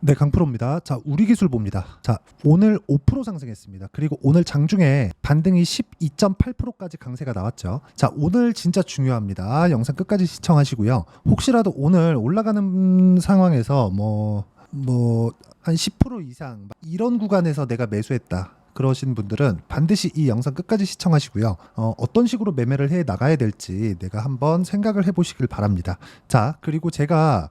네, 강프로입니다. 자, 우리 기술 봅니다. 자, 오늘 5% 상승했습니다. 그리고 오늘 장중에 반등이 12.8%까지 강세가 나왔죠. 자, 오늘 진짜 중요합니다. 영상 끝까지 시청하시고요. 혹시라도 오늘 올라가는 상황에서 뭐, 뭐, 한 10% 이상 이런 구간에서 내가 매수했다. 그러신 분들은 반드시 이 영상 끝까지 시청하시고요. 어, 어떤 식으로 매매를 해 나가야 될지 내가 한번 생각을 해 보시길 바랍니다. 자, 그리고 제가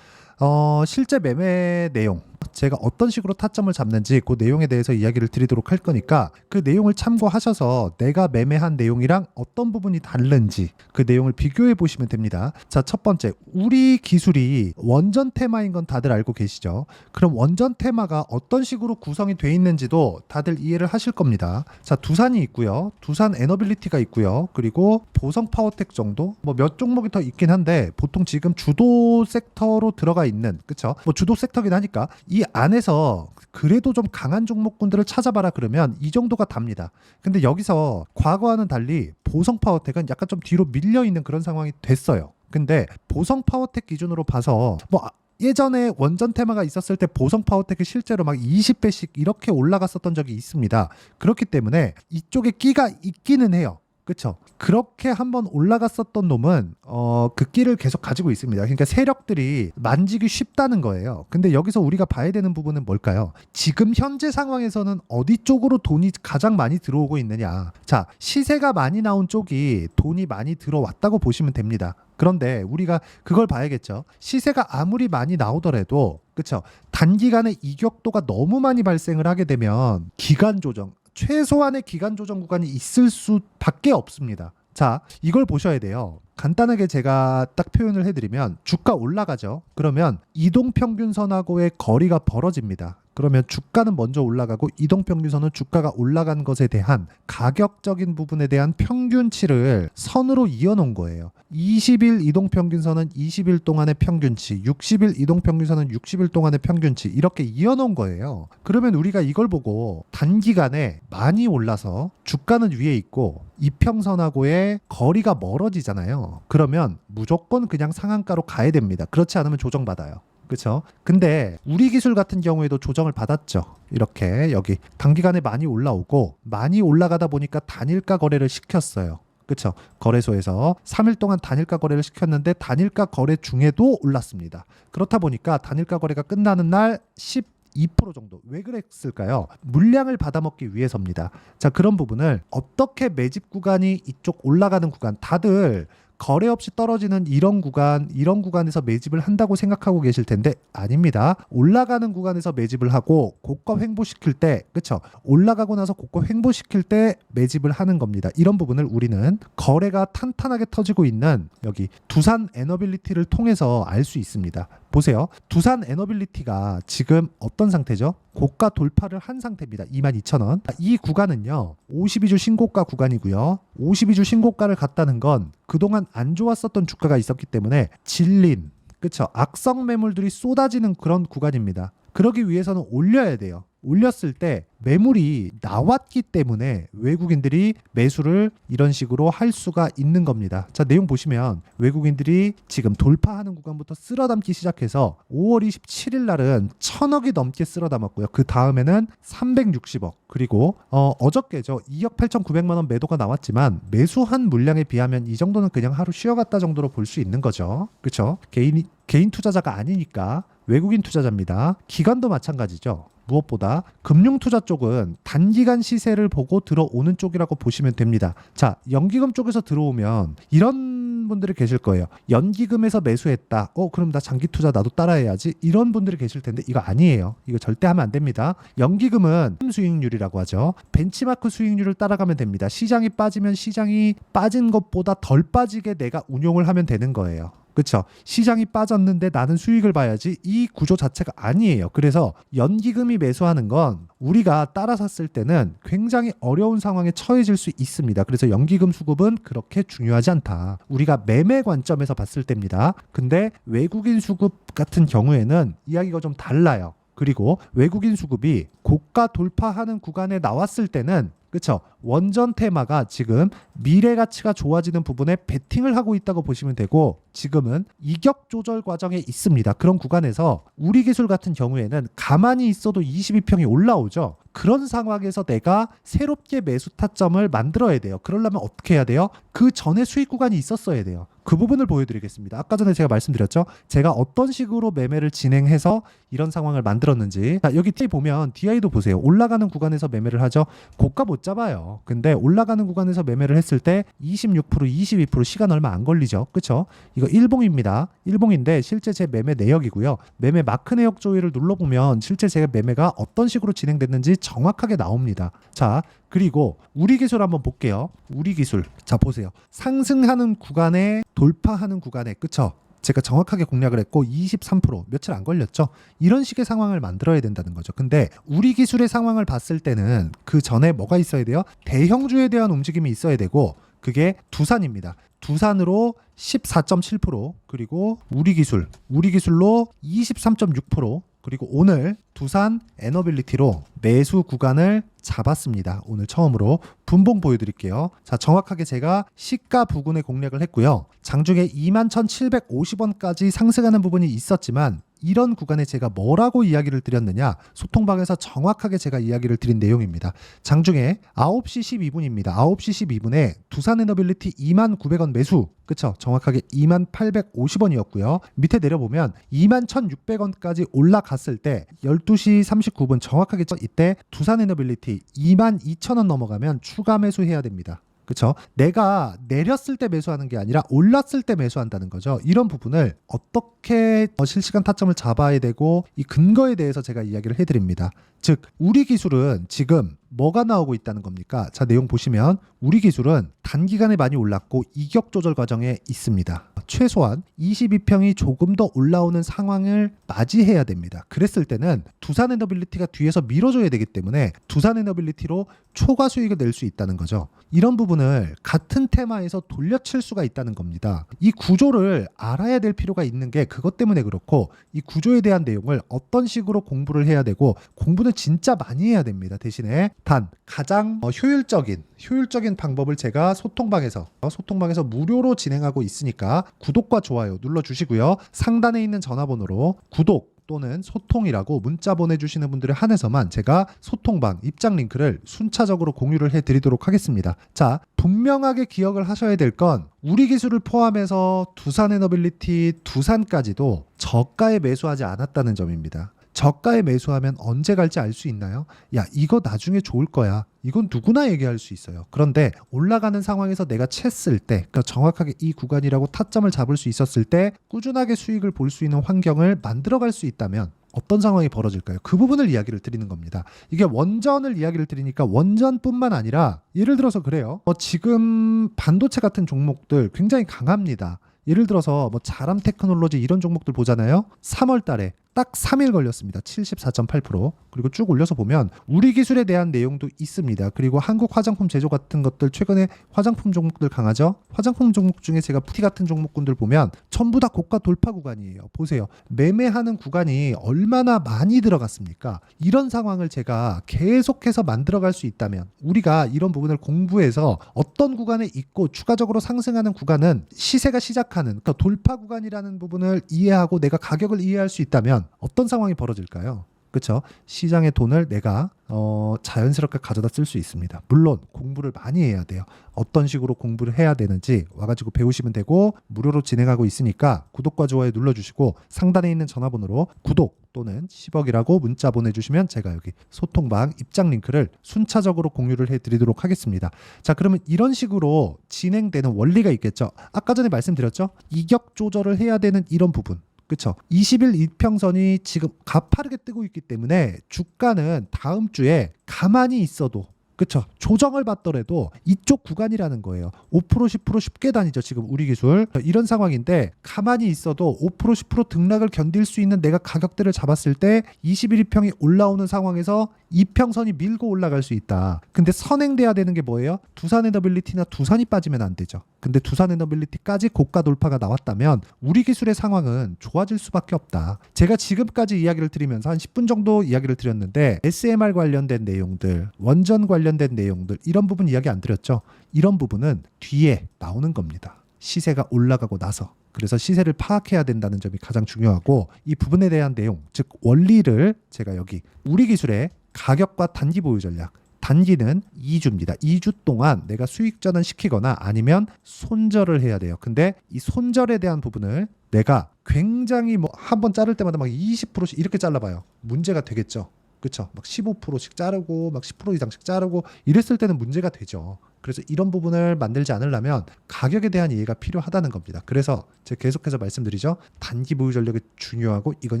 어, 실제 매매 내용, 제가 어떤 식으로 타점을 잡는지 그 내용에 대해서 이야기를 드리도록 할 거니까 그 내용을 참고하셔서 내가 매매한 내용이랑 어떤 부분이 다른지 그 내용을 비교해 보시면 됩니다. 자, 첫 번째, 우리 기술이 원전 테마인 건 다들 알고 계시죠? 그럼 원전 테마가 어떤 식으로 구성이 돼 있는지도 다들 이해를 하실 겁니다. 자, 두산이 있고요. 두산 에너빌리티가 있고요. 그리고 보성 파워텍 정도 뭐 몇 종목이 더 있긴 한데 보통 지금 주도 섹터로 들어가 있는 그쵸? 뭐 주도 섹터긴 하니까 이 안에서 그래도 좀 강한 종목군들을 찾아봐라 그러면 이 정도가 답니다. 근데 여기서 과거와는 달리 보성 파워텍은 약간 좀 뒤로 밀려 있는 그런 상황이 됐어요. 근데 보성 파워텍 기준으로 봐서 뭐 아- 예전에 원전 테마가 있었을 때 보성 파워텍이 실제로 막 20배씩 이렇게 올라갔었던 적이 있습니다. 그렇기 때문에 이쪽에 끼가 있기는 해요. 그렇죠. 그렇게 한번 올라갔었던 놈은 어, 그 끼를 계속 가지고 있습니다. 그러니까 세력들이 만지기 쉽다는 거예요. 근데 여기서 우리가 봐야 되는 부분은 뭘까요? 지금 현재 상황에서는 어디 쪽으로 돈이 가장 많이 들어오고 있느냐. 자, 시세가 많이 나온 쪽이 돈이 많이 들어왔다고 보시면 됩니다. 그런데 우리가 그걸 봐야겠죠. 시세가 아무리 많이 나오더라도 그렇죠. 단기간에 이격도가 너무 많이 발생을 하게 되면 기간 조정 최소한의 기간 조정 구간이 있을 수밖에 없습니다. 자, 이걸 보셔야 돼요. 간단하게 제가 딱 표현을 해드리면 주가 올라가죠. 그러면 이동 평균선하고의 거리가 벌어집니다. 그러면 주가는 먼저 올라가고 이동평균선은 주가가 올라간 것에 대한 가격적인 부분에 대한 평균치를 선으로 이어놓은 거예요. 20일 이동평균선은 20일 동안의 평균치, 60일 이동평균선은 60일 동안의 평균치 이렇게 이어놓은 거예요. 그러면 우리가 이걸 보고 단기간에 많이 올라서 주가는 위에 있고 이평선하고의 거리가 멀어지잖아요. 그러면 무조건 그냥 상한가로 가야 됩니다. 그렇지 않으면 조정받아요. 그렇죠? 근데 우리 기술 같은 경우에도 조정을 받았죠. 이렇게 여기 단기간에 많이 올라오고 많이 올라가다 보니까 단일가 거래를 시켰어요. 그렇죠? 거래소에서 3일 동안 단일가 거래를 시켰는데 단일가 거래 중에도 올랐습니다. 그렇다 보니까 단일가 거래가 끝나는 날12% 정도. 왜 그랬을까요? 물량을 받아먹기 위해서입니다. 자, 그런 부분을 어떻게 매집 구간이 이쪽 올라가는 구간 다들 거래 없이 떨어지는 이런 구간, 이런 구간에서 매집을 한다고 생각하고 계실 텐데 아닙니다. 올라가는 구간에서 매집을 하고 고가 횡보시킬 때, 그쵸? 올라가고 나서 고가 횡보시킬 때 매집을 하는 겁니다. 이런 부분을 우리는 거래가 탄탄하게 터지고 있는 여기 두산 에너빌리티를 통해서 알 수 있습니다. 보세요. 두산 에너빌리티가 지금 어떤 상태죠? 고가 돌파를 한 상태입니다. 22,000원. 이 구간은요. 52주 신고가 구간이고요. 52주 신고가를 갔다는 건 그동안 안 좋았었던 주가가 있었기 때문에 질린 그쵸 악성 매물들이 쏟아지는 그런 구간입니다. 그러기 위해서는 올려야 돼요. 올렸을 때 매물이 나왔기 때문에 외국인들이 매수를 이런 식으로 할 수가 있는 겁니다. 자, 내용 보시면 외국인들이 지금 돌파하는 구간부터 쓸어 담기 시작해서 5월 27일 날은 천억이 넘게 쓸어 담았고요. 그 다음에는 360억. 그리고 어, 어저께죠. 2억 8,900만 원 매도가 나왔지만 매수한 물량에 비하면 이 정도는 그냥 하루 쉬어갔다 정도로 볼 수 있는 거죠. 그렇죠? 개인 개인 투자자가 아니니까 외국인 투자자입니다. 기관도 마찬가지죠. 무엇보다 금융 투자 쪽은 단기간 시세를 보고 들어오는 쪽이라고 보시면 됩니다. 자, 연기금 쪽에서 들어오면 이런 분들이 계실 거예요. 연기금에서 매수했다. 어, 그럼 나 장기 투자 나도 따라해야지. 이런 분들이 계실 텐데 이거 아니에요. 이거 절대 하면 안 됩니다. 연기금은 수익률이라고 하죠. 벤치마크 수익률을 따라가면 됩니다. 시장이 빠지면 시장이 빠진 것보다 덜 빠지게 내가 운용을 하면 되는 거예요. 그렇죠. 시장이 빠졌는데 나는 수익을 봐야지 이 구조 자체가 아니에요. 그래서 연기금이 매수하는 건 우리가 따라 샀을 때는 굉장히 어려운 상황에 처해질 수 있습니다. 그래서 연기금 수급은 그렇게 중요하지 않다. 우리가 매매 관점에서 봤을 때입니다. 근데 외국인 수급 같은 경우에는 이야기가 좀 달라요. 그리고 외국인 수급이 고가 돌파하는 구간에 나왔을 때는 그쵸 원전 테마가 지금 미래 가치가 좋아지는 부분에 베팅을 하고 있다고 보시면 되고 지금은 이격 조절 과정에 있습니다. 그런 구간에서 우리 기술 같은 경우에는 가만히 있어도 22평이 올라오죠. 그런 상황에서 내가 새롭게 매수 타점을 만들어야 돼요. 그러려면 어떻게 해야 돼요? 그 전에 수익 구간이 있었어야 돼요. 그 부분을 보여드리겠습니다. 아까 전에 제가 말씀드렸죠. 제가 어떤 식으로 매매를 진행해서 이런 상황을 만들었는지. 자, 여기 T 보면 DI도 보세요. 올라가는 구간에서 매매를 하죠. 고가 못 잡아요. 근데 올라가는 구간에서 매매를 했을 때 26%, 22% 시간 얼마 안 걸리죠. 그쵸? 이거 일봉입니다. 일봉인데 실제 제 매매 내역이고요. 매매 마크 내역 조회를 눌러보면 실제 제가 매매가 어떤 식으로 진행됐는지 정확하게 나옵니다. 자, 그리고 우리 기술 한번 볼게요. 우리 기술. 자, 보세요. 상승하는 구간에 돌파하는 구간에 그쵸? 제가 정확하게 공략을 했고 23% 며칠 안 걸렸죠. 이런 식의 상황을 만들어야 된다는 거죠. 근데 우리 기술의 상황을 봤을 때는 그 전에 뭐가 있어야 돼요? 대형주에 대한 움직임이 있어야 되고 그게 두산입니다. 두산으로 14.7% 그리고 우리 기술 우리 기술로 23.6% 그리고 오늘 두산 에너빌리티로 매수 구간을 잡았습니다. 오늘 처음으로 분봉 보여드릴게요. 자, 정확하게 제가 시가 부근에 공략을 했고요. 장중에 21,750원까지 상승하는 부분이 있었지만 이런 구간에 제가 뭐라고 이야기를 드렸느냐 소통방에서 정확하게 제가 이야기를 드린 내용입니다. 장중에 9시 12분입니다. 9시 12분에 두산 에너빌리티 2만 900원 매수 그쵸 정확하게 2만 850원이었고요. 밑에 내려보면 2만 1600원까지 올라갔을 때 12시 39분 정확하게 이때 두산 에너빌리티 2만 2000원 넘어가면 추가 매수해야 됩니다. 그쵸? 내가 내렸을 때 매수하는 게 아니라 올랐을 때 매수한다는 거죠. 이런 부분을 어떻게 어, 실시간 타점을 잡아야 되고 이 근거에 대해서 제가 이야기를 해드립니다. 즉, 우리 기술은 지금 뭐가 나오고 있다는 겁니까? 자, 내용 보시면 우리 기술은 단기간에 많이 올랐고 이격 조절 과정에 있습니다. 최소한 22평이 조금 더 올라오는 상황을 맞이해야 됩니다. 그랬을 때는 두산 에너빌리티가 뒤에서 밀어줘야 되기 때문에 두산 에너빌리티로 초과 수익을 낼 수 있다는 거죠. 이런 부분을 같은 테마에서 돌려칠 수가 있다는 겁니다. 이 구조를 알아야 될 필요가 있는 게 그것 때문에 그렇고 이 구조에 대한 내용을 어떤 식으로 공부를 해야 되고 공부는 진짜 많이 해야 됩니다. 대신에 단 가장 어, 효율적인 효율적인 방법을 제가 소통방에서 어, 소통방에서 무료로 진행하고 있으니까 구독과 좋아요 눌러 주시고요. 상단에 있는 전화번호로 구독 또는 소통이라고 문자 보내주시는 분들에 한해서만 제가 소통방 입장 링크를 순차적으로 공유를 해드리도록 하겠습니다. 자, 분명하게 기억을 하셔야 될 건 우리 기술을 포함해서 두산 에너빌리티 두산까지도 저가에 매수하지 않았다는 점입니다. 저가에 매수하면 언제 갈지 알 수 있나요? 야, 이거 나중에 좋을 거야. 이건 누구나 얘기할 수 있어요. 그런데 올라가는 상황에서 내가 챘을 때, 그러니까 정확하게 이 구간이라고 타점을 잡을 수 있었을 때 꾸준하게 수익을 볼 수 있는 환경을 만들어갈 수 있다면 어떤 상황이 벌어질까요? 그 부분을 이야기를 드리는 겁니다. 이게 원전을 이야기를 드리니까 원전뿐만 아니라 예를 들어서 그래요. 뭐 지금 반도체 같은 종목들 굉장히 강합니다. 예를 들어서 뭐 자람 테크놀로지 이런 종목들 보잖아요. 3월 달에 딱 3일 걸렸습니다. 74.8% 그리고 쭉 올려서 보면 우리 기술에 대한 내용도 있습니다. 그리고 한국 화장품 제조 같은 것들 최근에 화장품 종목들 강하죠. 화장품 종목 중에 제가 푸티 같은 종목군들 보면 전부 다 고가 돌파 구간이에요. 보세요. 매매하는 구간이 얼마나 많이 들어갔습니까? 이런 상황을 제가 계속해서 만들어갈 수 있다면 우리가 이런 부분을 공부해서 어떤 구간에 있고 추가적으로 상승하는 구간은 시세가 시작하는 그러니까 돌파 구간이라는 부분을 이해하고 내가 가격을 이해할 수 있다면 어떤 상황이 벌어질까요? 그렇죠? 시장의 돈을 내가 어, 자연스럽게 가져다 쓸 수 있습니다. 물론 공부를 많이 해야 돼요. 어떤 식으로 공부를 해야 되는지 와가지고 배우시면 되고 무료로 진행하고 있으니까 구독과 좋아요 눌러주시고 상단에 있는 전화번호로 구독 또는 10억이라고 문자 보내주시면 제가 여기 소통방 입장 링크를 순차적으로 공유를 해드리도록 하겠습니다. 자 그러면 이런 식으로 진행되는 원리가 있겠죠. 아까 전에 말씀드렸죠. 이격 조절을 해야 되는 이런 부분. 그쵸. 20일 이평선이 지금 가파르게 뜨고 있기 때문에 주가는 다음 주에 가만히 있어도 그쵸. 조정을 받더라도 이쪽 구간이라는 거예요. 5% 10% 쉽게 다니죠. 지금 우리 기술. 이런 상황인데 가만히 있어도 5% 10% 등락을 견딜 수 있는 내가 가격대를 잡았을 때 21일평이 올라오는 상황에서 이평선이 밀고 올라갈 수 있다. 근데 선행돼야 되는 게 뭐예요? 두산 에너빌리티나 두산이 빠지면 안 되죠. 근데 두산 에너빌리티까지 고가 돌파가 나왔다면 우리 기술의 상황은 좋아질 수밖에 없다. 제가 지금까지 이야기를 드리면서 한 10분 정도 이야기를 드렸는데 SMR 관련된 내용들, 원전 관련 된 내용들 이런 부분 이야기 안 드렸죠. 이런 부분은 뒤에 나오는 겁니다. 시세가 올라가고 나서 그래서 시세를 파악해야 된다는 점이 가장 중요하고 이 부분에 대한 내용, 즉 원리를 제가 여기 우리 기술의 가격과 단기 보유 전략 단기는 2주입니다. 2주 동안 내가 수익 전환 시키거나 아니면 손절을 해야 돼요. 근데 이 손절에 대한 부분을 내가 굉장히 뭐 한 번 자를 때마다 막 20%씩 이렇게 잘라봐요. 문제가 되겠죠. 그렇죠. 막 15%씩 자르고 막 10% 이상씩 자르고 이랬을 때는 문제가 되죠. 그래서 이런 부분을 만들지 않으려면 가격에 대한 이해가 필요하다는 겁니다. 그래서 제가 계속해서 말씀드리죠. 단기 보유 전략이 중요하고 이건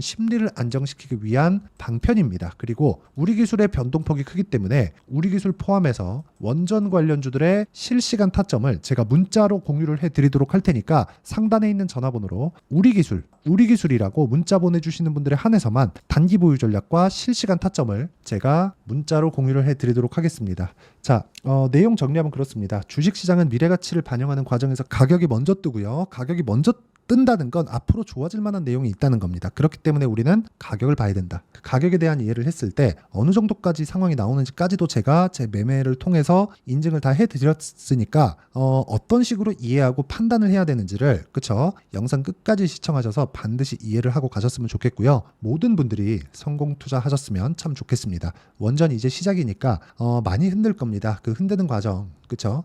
심리를 안정시키기 위한 방편입니다. 그리고 우리 기술의 변동폭이 크기 때문에 우리 기술 포함해서 원전 관련주들의 실시간 타점을 제가 문자로 공유를 해드리도록 할 테니까 상단에 있는 전화번호로 우리 기술, 우리 기술이라고 문자 보내주시는 분들에 한해서만 단기 보유 전략과 실시간 타점을 제가 문자로 공유를 해드리도록 하겠습니다. 자, 어, 내용 정리하면 그렇습니다. 주식시장은 미래 가치를 반영하는 과정에서 가격이 먼저 뜨고요. 가격이 먼저 뜬다는 건 앞으로 좋아질 만한 내용이 있다는 겁니다. 그렇기 때문에 우리는 가격을 봐야 된다. 그 가격에 대한 이해를 했을 때 어느 정도까지 상황이 나오는지까지도 제가 제 매매를 통해서 인증을 다 해드렸으니까 어, 어떤 식으로 이해하고 판단을 해야 되는지를 그쵸? 영상 끝까지 시청하셔서 반드시 이해를 하고 가셨으면 좋겠고요. 모든 분들이 성공 투자하셨으면 참 좋겠습니다. 원전이 이제 시작이니까 어, 많이 흔들 겁니다. 그 흔드는 과정 그쵸?